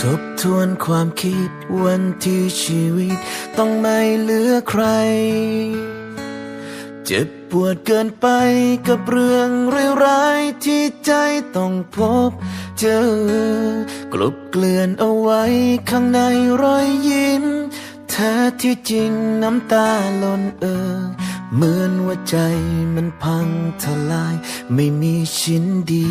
ทบทวนความคิดวันที่ชีวิต ต้องไม่เหลือใคร เจ็บปวดเกินไปกับเรื่องร้ายๆที่ใจต้องพบเจอกลบเกลื่อนเอาไว้ข้างในรอยยิ้มแท้ที่จริงน้ำตาล่นเออเหมือนว่าใจมันพังทลาย ไม่มีชิ้นดี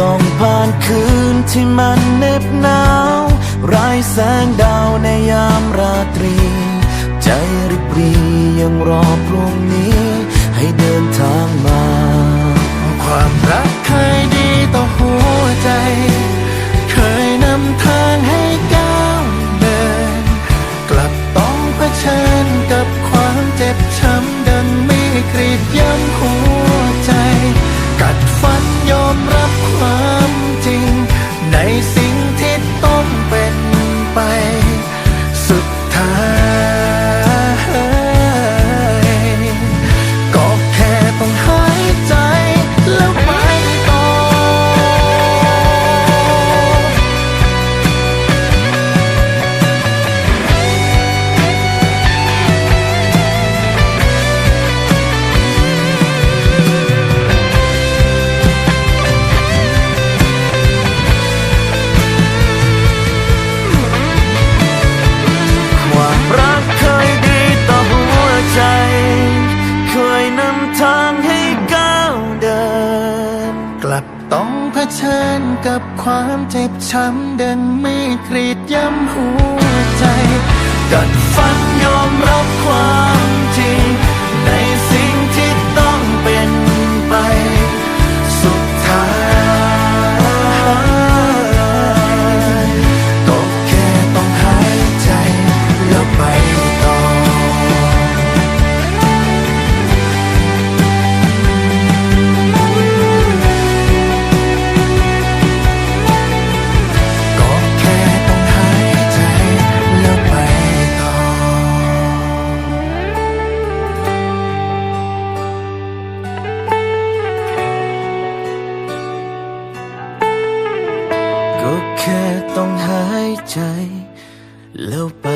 ต้องผ่านคืนที่มันเหน็บหนาวไร้แสงดาวในยามราตรี ใจริบรียังรอพรุ่งนี้ ให้เดินทางมา ความรักเคยดีต่อหัวใจ เคยนำทางให้ก้าวเดิน กลับต้องเผชิญกับความเจ็บช้ำ กับความเจ็บช้ำดินไม่กรีดย้ำหัวใจ กัดฟันยอมรับความจริง แล้วไป